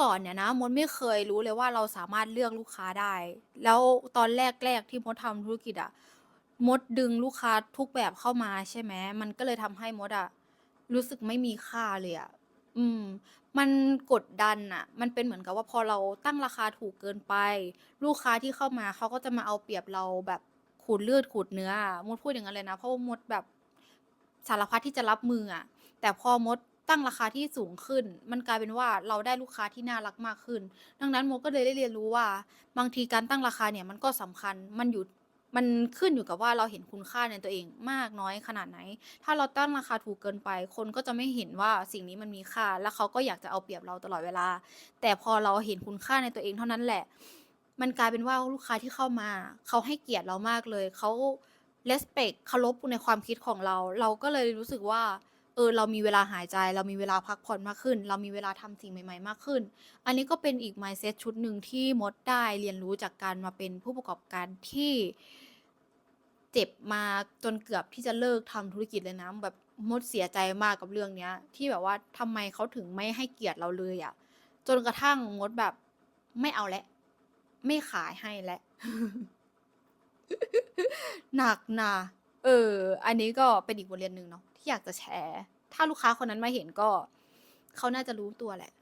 ก่อนเนี่ยนะมดไม่เคยรู้เลยว่าเราสามารถเลือกลูกค้าได้ แล้วตอนแรก ๆ ที่มดทำธุรกิจอะมดดึงลูกค้าทุกแบบเข้ามาใช่ไหมมันก็เลยทำให้มดอะรู้สึกไม่มีค่าเลยอะอืม มันกดดันน่ะมันเป็นเหมือนกับว่าพอเราตั้งราคาถูกเกินไป ลูกค้าที่เข้ามาเขาก็จะมาเอาเปรียบเราแบบขูดเลือดขูดเนื้อมดพูดอย่างนั้นเลยนะเพราะว่ามดแบบสารพัดที่จะรับมืออะแต่พอมด ตั้งราคาที่สูงขึ้น มันกลายเป็นว่าเราได้ลูกค้าที่น่ารักมากขึ้น ดังนั้นโมก็เลยได้เรียนรู้ว่า บางทีการตั้งราคาเนี่ยมันก็สำคัญมันอยู่มันขึ้นอยู่กับว่าเราเห็นคุณค่าในตัวเองมากน้อยขนาดไหน ถ้าเราตั้งราคาถูกเกินไป คนก็จะไม่เห็นว่าสิ่งนี้มันมีค่า แล้วเขาก็อยากจะเอาเปรียบเราตลอดเวลา แต่พอเราเห็นคุณค่าในตัวเองเท่านั้นแหละ มันกลายเป็นว่าลูกค้าที่เข้ามา เขาให้เกียรติเรามากเลย เขา respect เคารพในความคิดของเรา เราก็เลยรู้สึกว่า เออเรามีเวลาหายใจ เรามีเวลาพักผ่อนมากขึ้น เรามีเวลาทำสิ่งใหม่ ๆ มากขึ้น อันนี้ก็เป็นอีก mindset ชุดหนึ่งที่มดได้เรียนรู้จากการมาเป็นผู้ประกอบการที่เจ็บมาจนเกือบที่จะเลิกทำธุรกิจเลยนะแบบมดเสียใจมากกับเรื่องเนี้ย ที่แบบว่าทำไมเขาถึงไม่ให้เกียรติเราเลยอะจนกระทั่งมดแบบไม่เอาแล้วไม่ขายให้แล้วหนักนะเออ อันนี้ก็เป็นอีกบทเรียนหนึ่งเนาะที่อยากจะแชร์ ถ้าลูกค้าคนนั้นมาเห็นก็ เขาน่าจะรู้ตัวแหละ